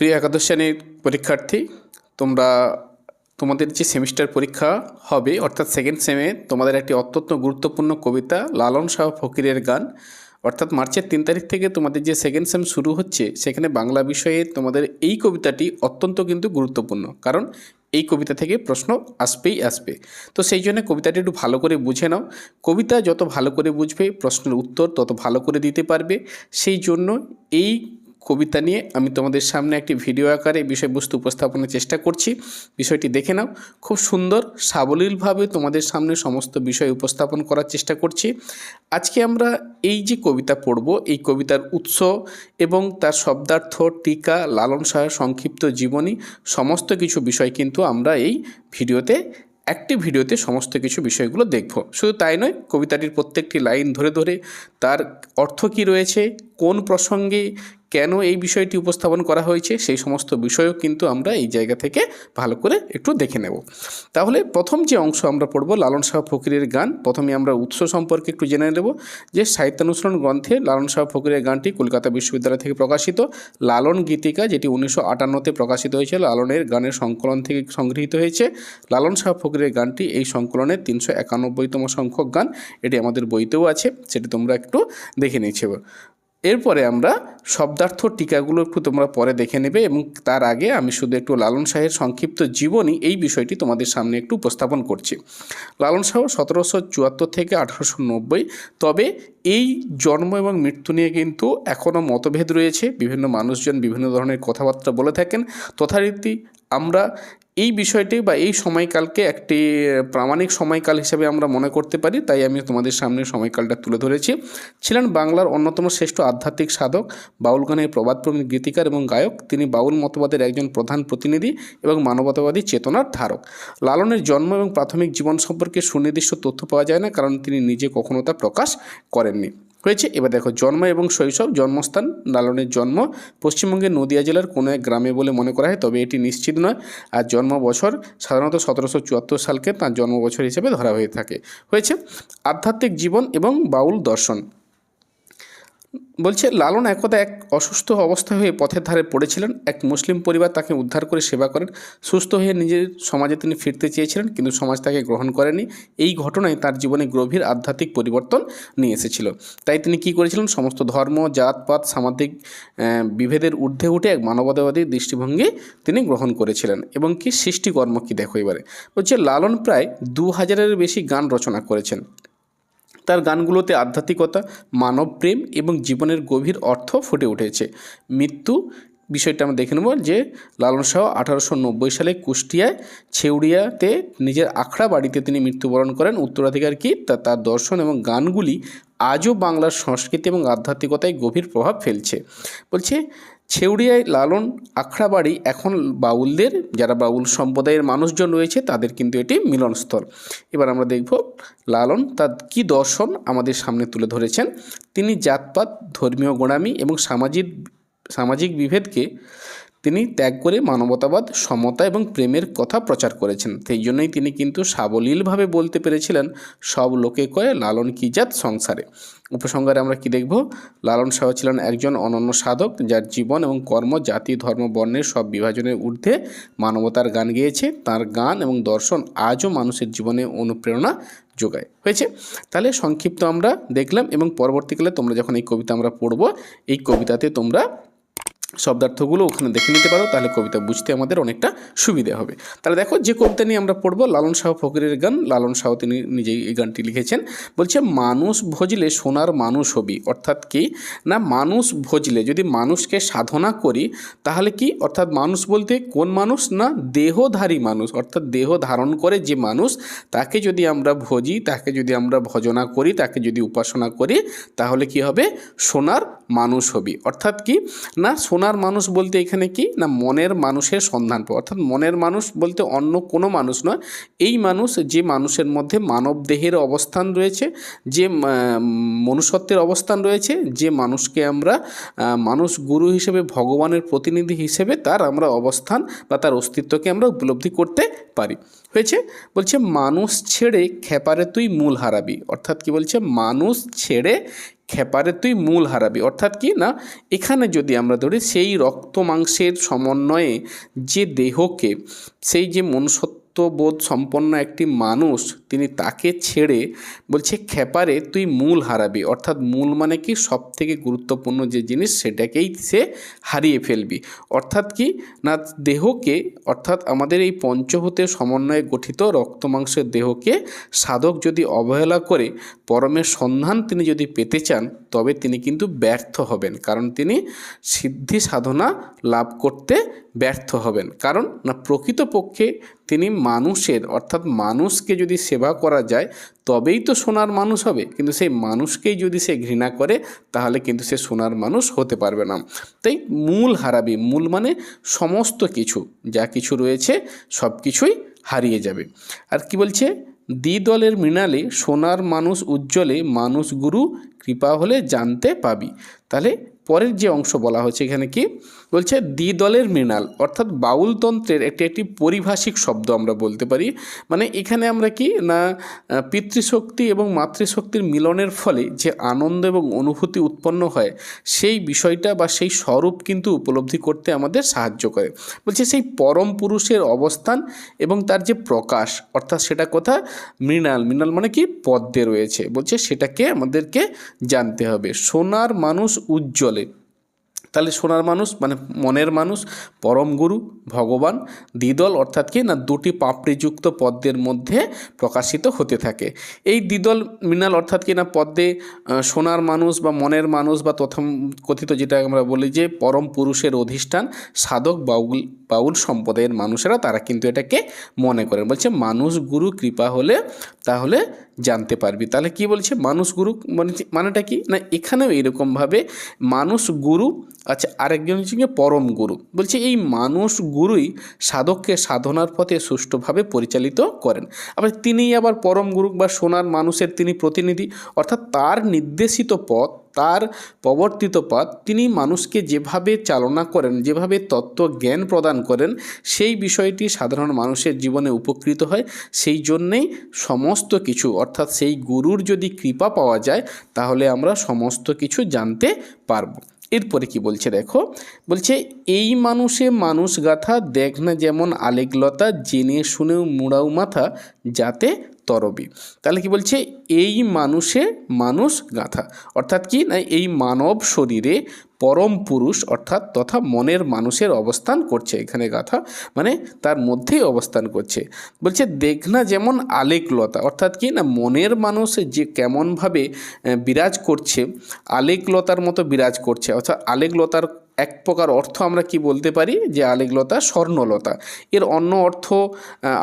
প্রিয় একাদশ শ্রেণির পরীক্ষার্থী, তোমরা তোমাদের যে সেমিস্টার পরীক্ষা হবে, অর্থাৎ সেকেন্ড সেমে তোমাদের একটি অত্যন্ত গুরুত্বপূর্ণ কবিতা, লালন শাহ ফকিরের গান। অর্থাৎ মার্চের তিন তারিখ থেকে তোমাদের যে সেকেন্ড সেম শুরু হচ্ছে, সেখানে বাংলা বিষয়ে তোমাদের এই কবিতাটি অত্যন্ত কিন্তু গুরুত্বপূর্ণ। কারণ এই কবিতা থেকে প্রশ্ন আসবেই আসবে। তো সেই জন্য কবিতাটি একটু ভালো করে বুঝে নাও। কবিতা যত ভালো করে বুঝবে, প্রশ্নের উত্তর তত ভালো করে দিতে পারবে। সেই জন্য এই কবিতা নিয়ে আমি তোমাদের সামনে একটি ভিডিও আকারে বিষয়বস্তু উপস্থাপনের চেষ্টা করছি। বিষয়টি দেখে নাও। খুব সুন্দর, সাবলীলভাবে তোমাদের সামনে সমস্ত বিষয় উপস্থাপন করার চেষ্টা করছি। আজকে আমরা এই যে কবিতা পড়ব, এই কবিতার উৎস এবং তার শব্দার্থ, টিকা, লালন শাহের সংক্ষিপ্ত জীবনী, সমস্ত কিছু বিষয় কিন্তু আমরা এই ভিডিওতে, একটি ভিডিওতে সমস্ত কিছু বিষয়গুলো দেখব। শুধু তাই নয়, কবিতাটির প্রত্যেকটি লাইন ধরে ধরে তার অর্থ কী রয়েছে, কোন প্রসঙ্গে কেন এই বিষয়টি উপস্থাপন করা হয়েছে? সেই সমস্ত বিষয়ও কিন্তু আমরা এই জায়গা থেকে ভালো করে একটু দেখে নেব। তাহলে প্রথম যে অংশ আমরা পড়ব, লালন শাহ ফকিরের গান। প্রথমে আমরা উৎস সম্পর্কে একটু জেনে নেব যে সাহিত্যানুসরণ গ্রন্থে লালন শাহ ফকিরের গানটি কলকাতা বিশ্ববিদ্যালয় থেকে প্রকাশিত। লালন গীতিকা, যেটি উনিশশো আটান্নতে প্রকাশিত হয়েছে, লালনের গানের সংকলন থেকে সংগৃহীত হয়েছে। লালন শাহ ফকিরের গানটি এই সংকলনের তিনশো একানব্বইতম সংখ্যক গান। এটি আমাদের বইতেও আছে, সেটি তোমরা একটু দেখে নিয়েছে। এরপরে আমরা শব্দার্থ টিকাগুলো একটু তোমরা পরে দেখে নেবে এবং তার আগে আমি শুধু একটু লালন শাহের সংক্ষিপ্ত জীবনী এই বিষয়টি তোমাদের সামনে একটু উপস্থাপন করছি। লালন শাহ সতেরোশো চুয়াত্তর থেকে আঠারোশো নব্বই। তবে এই জন্ম এবং মৃত্যু নিয়ে কিন্তু এখনও মতভেদ রয়েছে। বিভিন্ন মানুষজন বিভিন্ন ধরনের কথাবার্তা বলে থাকেন। তথারীতি আমরা এই বিষয়টি বা এই সময়কালকে একটি প্রামাণিক সময়কাল হিসেবে আমরা মনে করতে পারি, তাই আমি তোমাদের সামনে সময়কালটা তুলে ধরেছি। ছিলেন বাংলার অন্যতম শ্রেষ্ঠ আধ্যাত্মিক সাধক, বাউল গানের প্রবাদপ্রেমী গীতিকার এবং গায়ক। তিনি বাউল মতবাদের একজন প্রধান প্রতিনিধি এবং মানবতাবাদী চেতনার ধারক। লালনের জন্ম এবং প্রাথমিক জীবন সম্পর্কে সুনির্দিষ্ট তথ্য পাওয়া যায় না, কারণ তিনি নিজে কখনো তা প্রকাশ করেননি। হয়েছে। এবার দেখো, জন্ম এবং শৈশব, জন্মস্থান, লালনের জন্ম। পশ্চিমবঙ্গের নদিয়া জেলার কোনো এক গ্রামে বলে মনে করা হয়, তবে এটি নিশ্চিত নয়। আর জন্ম বছর সাধারণত সতেরোশো চুয়াত্তর সালকে তাঁর জন্ম বছর হিসেবে ধরা হয়ে থাকে। হয়েছে আধ্যাত্মিক জীবন এবং বাউল দর্শন। বলছে, লালন একদা এক অসুস্থ অবস্থা হয়ে পথের ধারে পড়েছিলেন। এক মুসলিম পরিবার তাকে উদ্ধার করে সেবা করেন। সুস্থ হয়ে নিজের সমাজে তিনি ফিরতে চেয়েছিলেন, কিন্তু সমাজ তাকে গ্রহণ করেনি। এই ঘটনায় তার জীবনে গভীর আধ্যাত্মিক পরিবর্তন নিয়ে এসেছিল। তাই তিনি কী করেছিলেন? সমস্ত ধর্ম, জাতপাত, সামাজিক বিভেদের ঊর্ধ্বে উঠে এক মানবতাবাদী দৃষ্টিভঙ্গি তিনি গ্রহণ করেছিলেন। এবং কি সৃষ্টিকর্ম কি দেখো এবারে? বলছে, লালন প্রায় দু হাজারের বেশি গান রচনা করেছেন। তার গানগুলোতে আধ্যাত্মিকতা, মানব প্রেম এবং জীবনের গভীর অর্থ ফুটে উঠেছে। মৃত্যু বিষয়টা আমরা দেখে নেব যে লালন শাহ আঠারোশো নব্বই সালে কুষ্টিয়ায় ছেউড়িয়াতে নিজের আখড়া বাড়িতে তিনি মৃত্যুবরণ করেন। উত্তরাধিকার কি? তা তার দর্শন এবং গানগুলি আজও বাংলার সংস্কৃতি এবং আধ্যাত্মিকতায় গভীর প্রভাব ফেলছে। বলছে ছেউড়িয়ায় লালন আখড়াবাড়ি এখন বাউলদের, যারা বাউল সম্প্রদায়ের মানুষজন রয়েছে, তাদের কিন্তু এটি মিলনস্থল। এবার আমরা দেখব লালন তার কি দর্শন আমাদের সামনে তুলে ধরেছেন। তিনি জাতপাত, ধর্মীয় গোড়ামি এবং সামাজিক সামাজিক বিভেদকে তিনি ত্যাগ করে মানবতাবাদ, সমতা এবং প্রেমের কথা প্রচার করেছেন। সেই জন্যই তিনি কিন্তু সাবলীলভাবে বলতে পেরেছিলেন, সব লোকে কয়ে, লালন কি জাত সংসারে? উপসংহারে আমরা কি দেখব? লালন শাহ ছিলেন একজন অনন্য সাধক, যার জীবন এবং কর্ম, জাতি, ধর্ম, বর্ণের সব বিভাজনের ঊর্ধ্বে মানবতার গান গেয়েছে। তার গান এবং দর্শন আজও মানুষের জীবনে অনুপ্রেরণা যোগায়। হয়েছে? তাহলে সংক্ষিপ্ত আমরা দেখলাম এবং পরবর্তীকালে তোমরা যখন এই কবিতা আমরা পড়ব, এই কবিতাতে তোমরা শব্দার্থগুলো ওখানে দেখে নিতে পারো, তাহলে কবিতা বুঝতে আমাদের অনেকটা সুবিধা হবে। তাহলে দেখো, যে কবিতা নিয়ে আমরা পড়ব, লালন শাহ ফকিরের গান, লালন শাহ তিনি নিজেই এই গানটি লিখেছেন। বলছে, মানুষ ভজলে সোনার মানুষ হবি। অর্থাৎ কি? না, মানুষ ভজলে, যদি মানুষকে সাধনা করি, তাহলে কি? অর্থাৎ মানুষ বলতে কোন মানুষ? না, দেহধারী মানুষ। অর্থাৎ দেহ ধারণ করে যে মানুষ, তাকে যদি আমরা ভজি, তাকে যদি আমরা ভজনা করি, তাকে যদি উপাসনা করি, তাহলে কি হবে? সোনার মানুষ হবি। অর্থাৎ কি? না, সোনার মানুষ বলতে এখানে কি? না, মনের মানুষের সন্ধান পাওয়া। অর্থাৎ মনের মানুষ বলতে অন্য কোনো মানুষ নয়। এই মানুষ যে মানুষের মধ্যে মানব দেহের অবস্থান রয়েছে, যে মনুষ্যত্বের অবস্থান রয়েছে, যে মানুষকে আমরা মানুষ গুরু হিসেবে, ভগবানের প্রতিনিধি হিসেবে তার আমরা অবস্থান বা তার অস্তিত্বকে আমরা উপলব্ধি করতে পারি। হয়েছে? বলছে, মানুষ ছেড়ে খেপারে তুই মূল হারাবি। অর্থাৎ কি বলছে? মানুষ ছেড়ে খেপারে তুই মূল হারাবি। অর্থাৎ কি না, এখানে যদি আমরা ধরি, সেই রক্ত মাংসের সমন্বয়ে যে দেহকে, সেই যে মনুষ্যত্ববোধ সম্পন্ন একটি মানুষ তিনি তাকে ছেড়ে বলছে, খেপারে তুই মূল হারাবি। অর্থাৎ মূল মানে কি? সব থেকে গুরুত্বপূর্ণ যে জিনিস, সেটাকেই সে হারিয়ে ফেলবি। অর্থাৎ কি? না, দেহকে, অর্থাৎ আমাদের এই পঞ্চভূতের সমন্বয়ে গঠিত রক্ত মাংসের দেহকে সাধক যদি অবহেলা করে, পরমের সন্ধান তিনি যদি পেতে চান, তবে তিনি কিন্তু ব্যর্থ হবেন। কারণ তিনি সিদ্ধি সাধনা লাভ করতে ব্যর্থ হবেন। কারণ না, প্রকৃতপক্ষে তিনি মানুষের, অর্থাৎ মানুষকে যদি সেবা করা যায়, তবেই তো সোনার মানুষ হবে। কিন্তু সেই মানুষকেই যদি সে ঘৃণা করে, তাহলে কিন্তু সে সোনার মানুষ হতে পারবে না। তাই মূল হারাবি, মূল মানে সমস্ত কিছু, যা কিছু রয়েছে, সব কিছুই হারিয়ে যাবে। আর কি বলছে? দ্বিদলের মৃণালে সোনার মানুষ উজ্জ্বলে, মানুষ গুরু, কৃপা হলে জানতে পাবি। তাহলে পরের যে অংশ বলা হচ্ছে এখানে কি? বলছে দ্বিদলের মৃণাল, অর্থাৎ বাউলতন্ত্রের একটি একটি পরিভাষিক শব্দ আমরা বলতে পারি। মানে এখানে আমরা কি না পিতৃশক্তি এবং মাতৃশক্তির মিলনের ফলে যে আনন্দ এবং অনুভূতি উৎপন্ন হয়, সেই বিষয়টা বা সেই স্বরূপ কিন্তু উপলব্ধি করতে আমাদের সাহায্য করে। বলছে সেই পরম পুরুষের অবস্থান এবং তার যে প্রকাশ, অর্থাৎ সেটা কথা? মৃণাল। মৃণাল মানে কি? পদ্মে রয়েছে। বলছে সেটাকে আমাদেরকে জানতে হবে। সোনার মানুষ উজ্জ্বলে। তাহলে সোনার মানুষ মানে মনের মানুষ পরম গুরু ভগবান, দ্বিদল অর্থাৎ কি না দুটি পাপড়িযুক্ত পদ্মের মধ্যে প্রকাশিত হতে থাকে। এই দ্বিদল মৃণাল অর্থাৎ কি না পদ্মে সোনার মানুষ বা মনের মানুষ বা প্রথম কথিত যেটা আমরা বলি যে পরম পুরুষের অধিষ্ঠান, সাধক বাউল বাউল সম্প্রদায়ের মানুষেরা তারা কিন্তু এটাকে মনে করেন। বলছে মানুষ গুরু কৃপা হলে তাহলে জানতে পারবি। তাহলে কি বলছে? মানুষ গুরু মানে মানেটা কি? না এখানেও এরকমভাবে মানুষ গুরু আচ্ছা আরেকজন হচ্ছে পরম গুরু। বলছে এই মানুষ গুরুই সাধককে সাধনার পথে সুষ্ঠুভাবে পরিচালিত করেন। আবার তিনিই আবার পরম গুরু বা সোনার মানুষের তিনি প্রতিনিধি। অর্থাৎ তার নির্দেশিত পথ, তার প্রবর্তিত পথ তিনি মানুষকে যেভাবে চালনা করেন, যেভাবে তত্ত্ব জ্ঞান প্রদান করেন, সেই বিষয়টি সাধারণ মানুষের জীবনে উপকৃত হয়। সেই জন্যেই সমস্ত কিছু, অর্থাৎ সেই গুরুর যদি কৃপা পাওয়া যায়, তাহলে আমরা সমস্ত কিছু জানতে পারব। এরপরে কি বলছে দেখো? বলছে, এই মানুষে মানুষ গাথা, দেখ না যেমন আলেকলতা, জেনে শুনেও মুড়াও মাথা, যাতে তরবি। তাহলে কি বলছে? এই মানুষে মানুষ গাথা। অর্থাৎ কি? না, এই মানব শরীরে পরম পুরুষ অর্থাৎ তথা মনের মানুষের অবস্থান করছে এখানে গাথা মানে তার মধ্যেই অবস্থান করছে। বলছে দেখনা যেমন আলেকলতা অর্থাৎ কি না, মনের মানুষ যে কেমনভাবে বিরাজ করছে আলেকলতার মতো বিরাজ করছে। অর্থাৎ আলেকলতার এক প্রকার অর্থ আমরা কি বলতে পারি? যে আলেকলতা স্বর্ণলতা। এর অন্য অর্থ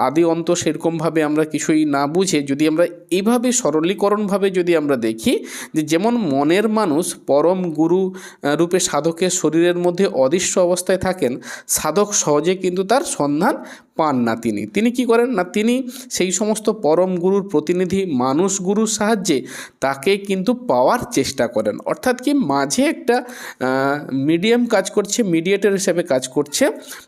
আদি অন্ত সেরকমভাবে আমরা কিছুই না বুঝে যদি আমরা এইভাবে সরলীকরণভাবে যদি আমরা দেখি, যে যেমন মনের মানুষ পরম গুরু রূপে সাধকের শরীরের মধ্যে অদৃশ্য অবস্থায় থাকেন, সাধক সহজে কিন্তু তার সন্ধান পান না তিনি। তিনি কি করেন? না, তিনি সেই সমস্ত পরম গুরুর প্রতিনিধি, মানুষ গুরুর সাহায্যে তাকে কিন্তু পাওয়ার চেষ্টা করেন। অর্থাৎ কি মাঝে একটা মিডিয়াম কাজ করছে মিডিয়েটার হিসেবে কাজ করছে।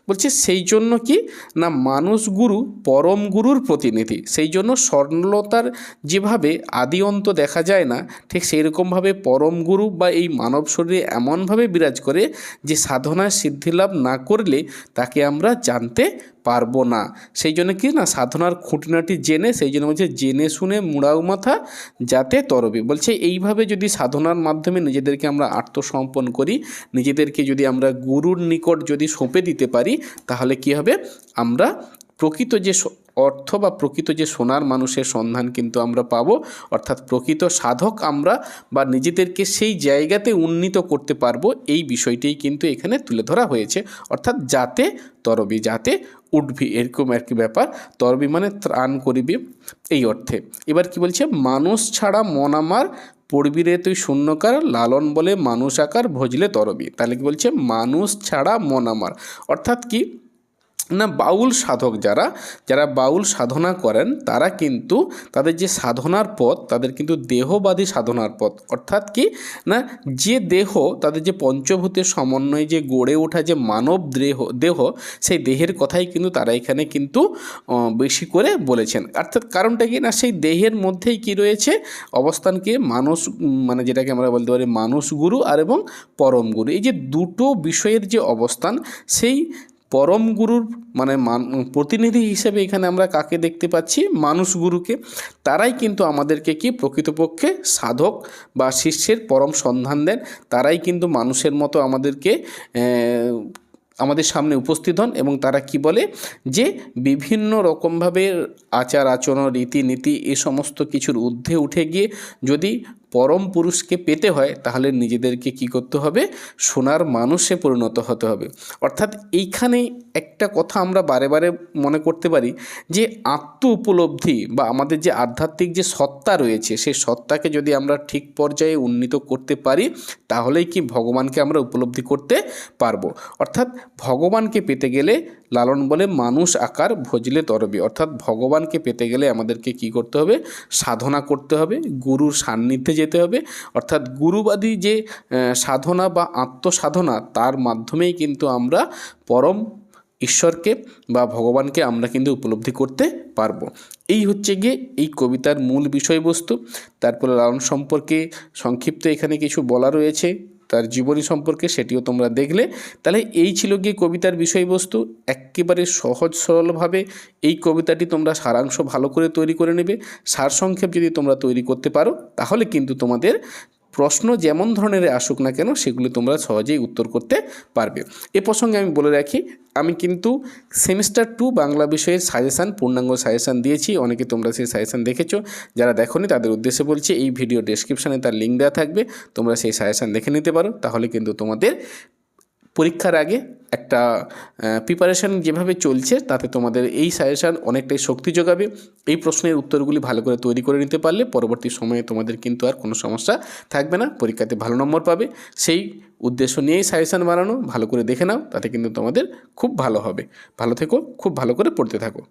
বলছে সেই জন্য কি? না, মানুষ গুরু পরম গুরুর প্রতিনিধি। সেই জন্য স্বর্ণলতার যেভাবে আদি অন্ত দেখা যায় না, ঠিক সেই রকমভাবে পরম গুরু বা এই মানব শরীরে এমনভাবে বিরাজ করে যে সাধনায় সিদ্ধিলাভ না করলে তাকে আমরা জানতে পারব না। সেই জন্য কি না, সাধনার খুঁটিনাটি জেনে, সেই জন্য বলছে, জেনে শুনে মুড়াও মাথা, যাতে তরবে। বলছে, এইভাবে যদি সাধনার মাধ্যমে নিজেদেরকে আমরা আত্মসমর্পণ করি, নিজেদেরকে যদি আমরা গুরুর নিকট যদি সঁপে দিতে পারি, তাহলে কি হবে? আমরা প্রকৃত যে অর্থ বা প্রকৃত যে সোনার মানুষের সন্ধান কিন্তু আমরা পাবো। অর্থাৎ প্রকৃত সাধক আমরা বা নিজেদেরকে সেই জায়গাতে উন্নীত করতে পারব। এই বিষয়টিই কিন্তু এখানে তুলে ধরা হয়েছে। অর্থাৎ যাতে তরবি, যাতে উঠবি, এরকম আর কি ব্যাপার। তরবি মানে ত্রাণ করিবি, এই অর্থে। এবার কি বলছে? মানুষ ছাড়া মন আমার পড়বি রে তুই শূন্যকার, লালন বলে মানুষ আকার ভজলে তরবি। তাহলে কি বলছে? মানুষ ছাড়া মন আমার। অর্থাৎ কি? না, বাউল সাধক যারা যারা বাউল সাধনা করেন, তারা কিন্তু তাদের যে সাধনার পথ, তাদের কিন্তু দেহবাদী সাধনার পথ। অর্থাৎ কি? না, যে দেহ, তাদের যে পঞ্চভূতের সমন্বয়ে যে গড়ে ওঠা যে মানব দেহ দেহ, সেই দেহের কথাই কিন্তু তারা এখানে কিন্তু বেশি করে বলেছেন। অর্থাৎ কারণটা কি? না, সেই দেহের মধ্যেই কি রয়েছে? অবস্থানকে মানুষ মানে যেটাকে আমরা বলতে পারি মানুষ গুরু আর এবং পরম গুরু। এই যে দুটো বিষয়ের যে অবস্থান, সেই পরম গুরুর মানে প্রতিনিধি হিসেবে এখানে আমরা কাকে দেখতে পাচ্ছি? মানুষ গুরুকে। তারাই কিন্তু আমাদেরকে কি? প্রকৃতপক্ষে সাধক বা শিষ্যের পরম সন্ধান দেন। তারাই কিন্তু মানুষের মতো আমাদেরকে আমাদের সামনে উপস্থিত হন এবং তারা কি বলে? যে বিভিন্ন রকমভাবে আচার আচরণ, রীতিনীতি এ সমস্ত কিছুর ঊর্ধ্বে উঠে গিয়ে যদি পরম পুরুষকে পেতে হয়, তাহলে নিজেদেরকে কি করতে হবে? সোনার মানুষে পরিণত হতে হবে। অর্থাৎ এইখানে একটা কথা আমরা বারে বারে মনে করতে পারি যে আত্ম উপলব্ধি বা আমাদের যে আধ্যাত্মিক যে সত্তা রয়েছে, সেই সত্তাকে যদি আমরা ঠিক পর্যায়ে উন্নীত করতে পারি, তাহলেই কি ভগবানকে আমরা উপলব্ধি করতে পারব। অর্থাৎ ভগবানকে পেতে গেলে লালন বলে মানুষ আকার ভজলে তরবে। অর্থাৎ ভগবানকে পেতে গেলে আমাদেরকে কি করতে হবে? সাধনা করতে হবে, গুরুর সান্নিধ্যে যেতে হবে। অর্থাৎ গুরুবাদী যে সাধনা বা আত্মসাধনা, তার মাধ্যমেই কিন্তু আমরা পরম ঈশ্বরকে বা ভগবানকে আমরা কিন্তু উপলব্ধি করতে পারব। এই হচ্ছে গিয়ে এই কবিতার মূল বিষয়বস্তু। তারপরে লালন সম্পর্কে সংক্ষিপ্ত এখানে কিছু বলা রয়েছে। তার জীবনী সম্পর্কে সেটিও তোমরা দেখলে। তাহলে এই ছিল গিয়ে কবিতার বিষয়বস্তু। একেবারে সহজ সরলভাবে এই কবিতাটি তোমরা সারাংশ ভালো করে তৈরি করে নেবে। সারসংক্ষেপ যদি তোমরা তৈরি করতে পারো, তাহলে কিন্তু তোমাদের প্রশ্ন যেমন ধরনের আসুক না কেন, সেগুলি তোমরা সহজেই উত্তর করতে পারবে। এ প্রসঙ্গে আমি বলে রাখি, আমি কিন্তু সেমিস্টার টু বাংলা বিষয়ের সাজেশান পূর্ণাঙ্গ সাজেশান দিয়েছি। অনেকে তোমরা সেই সাজেশান দেখেছ। যারা দেখোনি, তাদের উদ্দেশ্যে বলছি, এই ভিডিও ডেসক্রিপশানে তার লিঙ্ক দেওয়া থাকবে। তোমরা সেই সাজেশান দেখে নিতে পারো। তাহলে কিন্তু তোমাদের পরীক্ষার আগে একটা প্রিপারেশান যেভাবে চলছে তাতে তোমাদের এই সাজেশান অনেকটাই শক্তি যোগাবে। এই প্রশ্নের উত্তরগুলি ভালো করে তৈরি করে নিতে পারলে পরবর্তী সময়ে তোমাদের কিন্তু আর কোনো সমস্যা থাকবে না, পরীক্ষাতে ভালো নম্বর পাবে। সেই উদ্দেশ্য নিয়েই সাজেশান বানানো, ভালো করে দেখে নাও, তাতে কিন্তু তোমাদের খুব ভালো হবে। ভালো থেকো, খুব ভালো করে পড়তে থাকো।